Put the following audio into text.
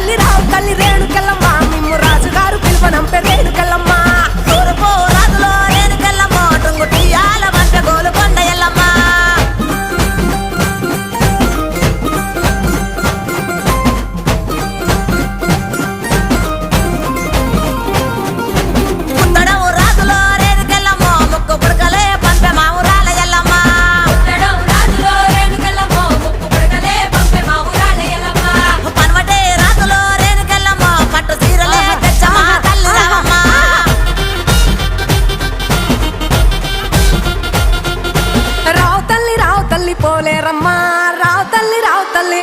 తల్లి రావు తల్లి తల్లి.